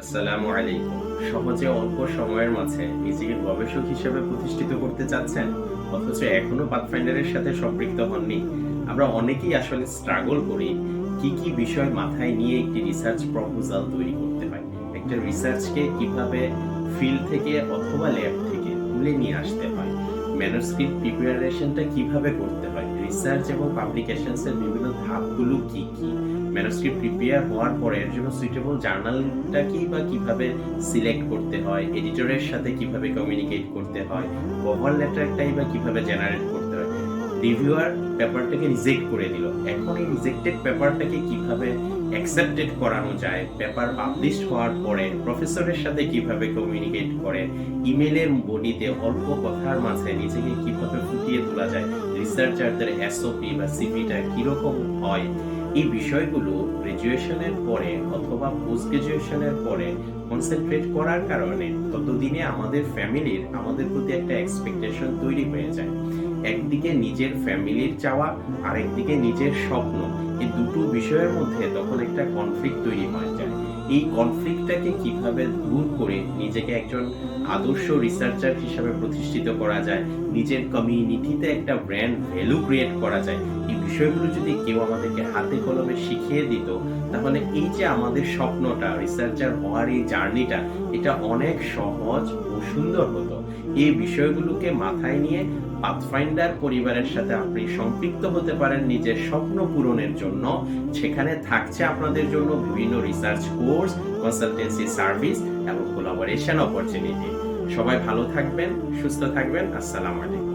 আসসালামু আলাইকুম। সহজে অল্প সময়ের মাঝে নিজেকে গবেষক হিসেবে প্রতিষ্ঠিত করতে চাচ্ছেন, অথচ এখনও পাথফাইন্ডারের সাথে সম্পৃক্ত হননি। আমরা অনেকেই আসলে স্ট্রাগল করি কি কি বিষয় মাথায় নিয়ে একটি রিসার্চ প্রপোজাল তৈরি করতে হয়। একটা রিসার্চকে কীভাবে ফিল্ড থেকে অথবা ল্যাব থেকে তুলে নিয়ে আসতে হয়। ম্যানুস্ক্রিপ্ট প্রিপারেশনটা কীভাবে করতে হয়? রিসার্চ এবং পাবলিকেশনস এর বিভিন্ন ধাপগুলো কি কি? ম্যানুস্ক্রিপ্ট প্রিপেয়ার হওয়ার পরে এর জন্য সুইটেবল জার্নালটা কি বা কীভাবে সিলেক্ট করতে হয়? এডিটরের সাথে কীভাবে কমিউনিকেট করতে হয়? কভার লেটারটাই বা কীভাবে জেনারেট করতে হয়? রিভিউয়ার পেপারটাকে রিজেক্ট করে দিল। এখন এই রিজেক্টেড পেপারটাকে কীভাবে অ্যাকসেপ্টেড করানো যায়। পেপার পাবলিশ হওয়ার পরে প্রফেসরের সাথে কীভাবে কমিউনিকেট করে ইমেলের বডিতে অল্প কথার মাঝে নিজেকে কীভাবে ফুটিয়ে তোলা যায়? রিসার্চারদের এসওপি বা সিভিটা কীরকম হয়? এই বিষয়গুলো গ্রাজুয়েশনের পরে অথবা পোস্ট গ্রাজুয়েশনের পরে কনসেন্ট্রেট করার কারণে ততদিনে আমাদের ফ্যামিলির আমাদের প্রতি একটা এক্সপেকটেশন তৈরি হয়ে যায়। একদিকে নিজের ফ্যামিলির চাওয়া আর একদিকে নিজের স্বপ্ন। এই দুটো বিষয়ের মধ্যে তখন একটা কনফ্লিক্ট তৈরি হয়ে যায়। এই কনফ্লিক্টটাকে কীভাবে দূর করে নিজেকে একজন আদর্শ রিসার্চার হিসাবে প্রতিষ্ঠিত করা যায়, নিজের কমিউনিটিতে একটা ব্র্যান্ড ভ্যালু ক্রিয়েট করা যায়, এই বিষয়গুলো যদি কেউ আমাদেরকে হাতে কলমে শিখিয়ে দিত, তাহলে এই যে আমাদের স্বপ্নটা রিসার্চার হওয়ার এই জার্নিটা এটা অনেক সহজ ও সুন্দর হতো। এই বিষয়গুলোকে মাথায় নিয়ে পাথফাইন্ডার পরিবারের সাথে আপনি সম্পৃক্ত হতে পারেন নিজের স্বপ্ন পূরণের জন্য। সেখানে থাকছে আপনাদের জন্য বিভিন্ন রিসার্চ কোর্স কনসালটেন্সি সার্ভিস এবং কোলাবোরেশন অপরচুনিটি সবাই ভালো থাকবেন, সুস্থ থাকবেন। আসসালামু আলাইকুম।